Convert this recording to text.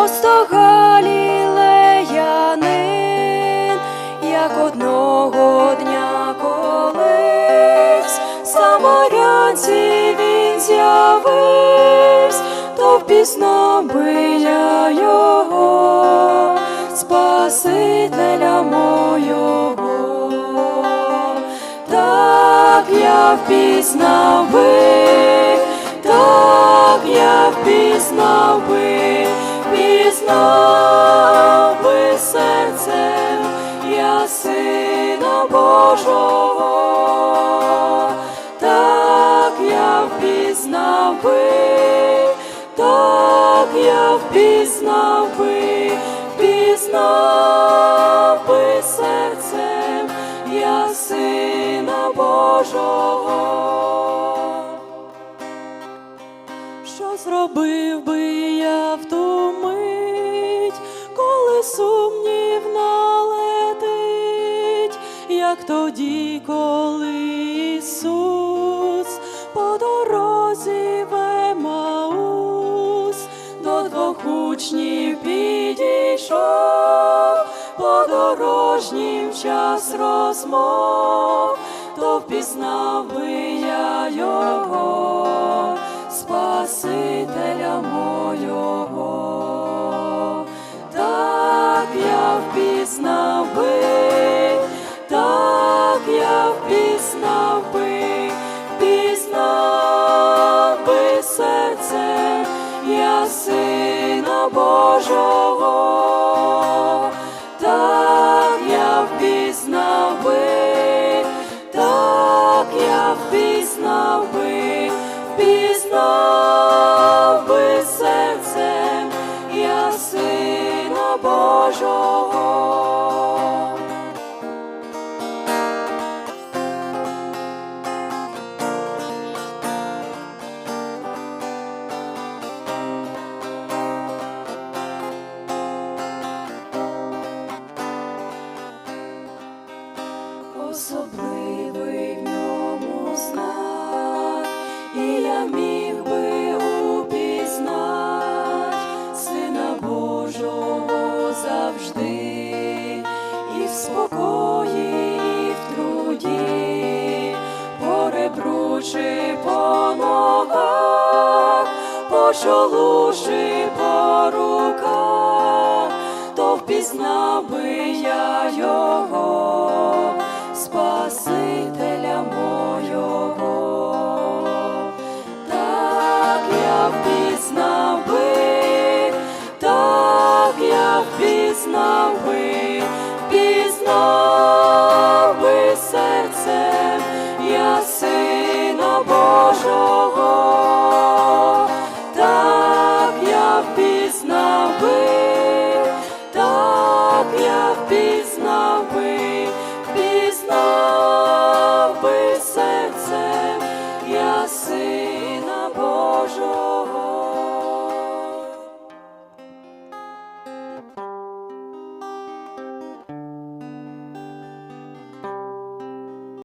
просто галілеянин, як одного дня колись, самарянці він з'явився, то впізнав би я його, Спасителя мого. Так я впізнав би, так я впізнав би, би серцем я Сина Божого, так я впізнав би, так я впізнав би, впізнав би серцем я Сина Божого. Що зробив би я в сумнів налетить, як тоді, коли Ісус по дорозі в до двох учнів підійшов, подорожнім час розмов, то впізнав би я його, Спасителя мого. Впізнав би, так я впізнав би, впізнав би серце я Сина Божого, так я впізнав би, так я впізнав би, впізнав би серцем я Сина Божого. По чолу чи по руках, то впізнав би я його. Спасителя мого, так я впізнав би, так я впізнав би, впізнав би серцем я Сина Божого. assim.